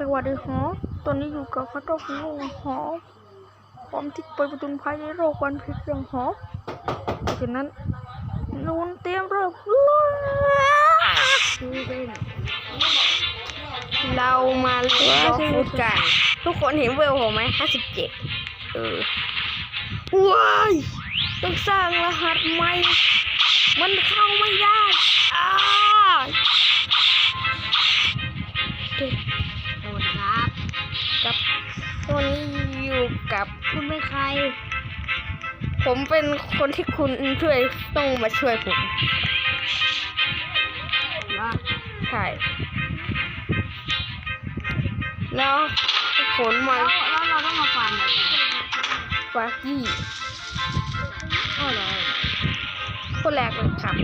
สวัสดีฮะตอนนี้อยู่กับพัตโต้ฟิวฮะพร้อมที่ไปประจุนภัยในโลกวันพิษยังฮะเพราะฉะนั้นนูนเตรียมเริ่มเรามาเล่นบล็อกฟุตกัน ทุกคนเห็นเวลผมไหมห้าสิบเจ็ดเออว้ายต้องสร้างรหัสใหม่ มันเข้าไม่ได้อ้า ผมเป็นคนที่คุณช่วยต้องมาช่วยผมเหรอใช่แล้วผลมาแล้วแล้วเราต้องมาฟันเหรอฟากี้อ๋อเหรอคนแรกเลยครับ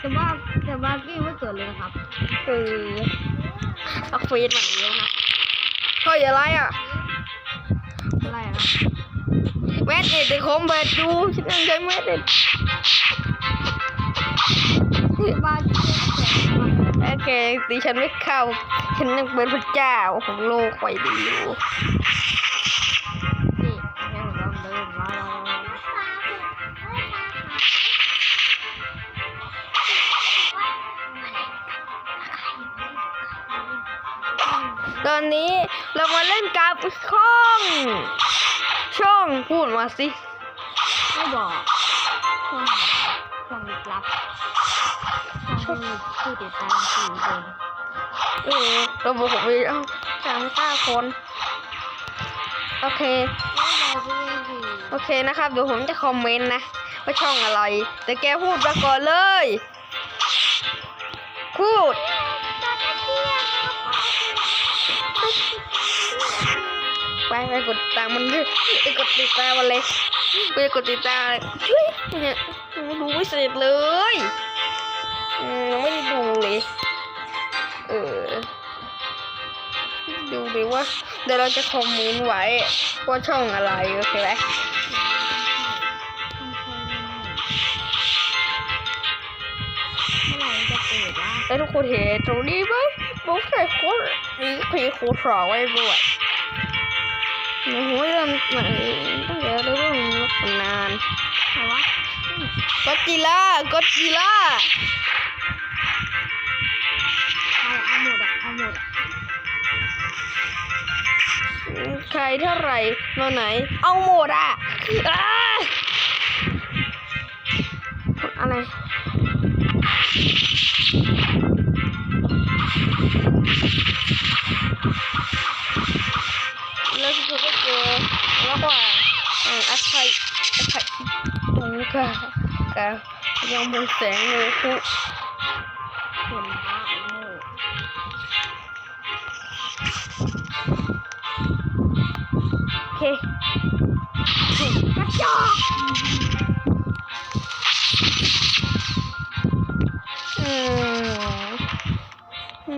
แต่ว่าแต่ว่ากี้ไม่เกิดเลยนะครับ คือเอาเฟซมาเลี้ยวนะเฮ้ยอะไรอะอะไรอะครับแม สเอ็ดแต่คอมเบดดูฉันยังใช้แมสเอ็ดบ้านกี้ไม่เกิดเลยครับโอเคตีฉันไม่เข้า ฉันยังเป็นพระเจ้าของโลกไปดีอยู่นี่ให้ผมเดินมาตอนนี้เรามาเล่นกับช่อง ช่องพูดมาสิ ไม่บอกช่องช่องลึกลับช่องผู้ติดตามสี่คนเออเราบอกผมไปเอาสามเก้าคน โอเค โอเคนะครับ เดี๋ยวผมจะคอมเมนต์นะ ว่าช่องอะไร แต่แกพูดมาก่อนเลย พูด ไปไปกดติดตามมันดิไปกดติดตามมันเลยไปกดติดตามเลยเฮ้ยเนี่ยยังดูไม่เสร็จเลยอืมยังไม่ได้ดูเลยเออดูดิว่าเดี๋ยวเราจะคอมเมนต์ไว้ว่าช่องอะไรโอเคไหมเมื่อไหร่จะเปิดวะแล้วทุกคนเห็นตรงนี้ไหมผมใส่โค้ดนี้พีโค้ดสองไว้ด้วย โอ้โหเริ่มไหนตั้งแต่เริ่มนานใครวะก็จิล่าก็จิล่าเอาเอาหมดอะเอาหมดอะใครเท่าไหร่เราไหน เอาหมดอะอ้าอะไร ระหว่าอ่าอัคไทยอัคไทยตรงกับกับยังบนแสงโลคุคนบ้าโง่โอเคกระจอกอื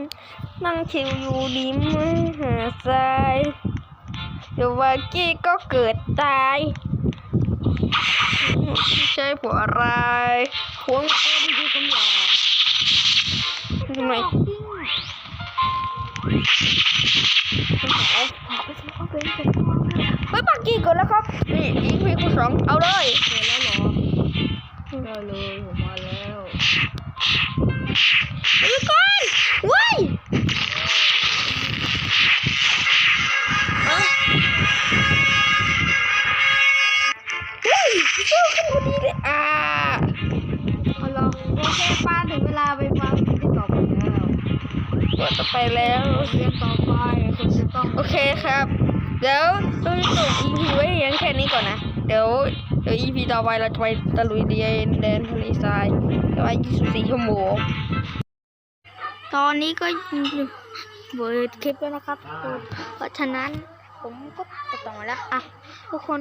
มนั่งชิวอยู่ริมหาดทราย เดี๋ยววากี้ก็เกิดตายไม่ใช่ผัวอะไรผัวเออดีๆผมอยากทำไมปิ้งเฮ้ยปากกี้เกิดแล้วครับ นี่อีพีคูสองเอาเลยเจแล้วเหรอได้เลยผมมาแล้วไปก่อนเว้ย พอดีเลยอ่าเอาลองโอเคป้าถึงเวลาไปฟังที่ต่อไปแล้วกดต่อไปแล้ว เรียนต่อไปคุณจะต้องโอเคครับ เดี๋ยวเราจะจบ EP ไว้เพียงแค่นี้ก่อนนะ เดี๋ยวเดี๋ยว EP ต่อไปเราจะไปตะลุยเดียนแดนทะเลทรายแต่ว่า24 ชั่วโมง ตอนนี้ก็เบิดคลิปแล้วนะครับเพราะฉะนั้นผมก็ตัดต่อมาแล้วอะทุกคน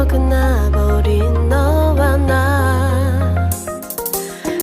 썩어나버린 너.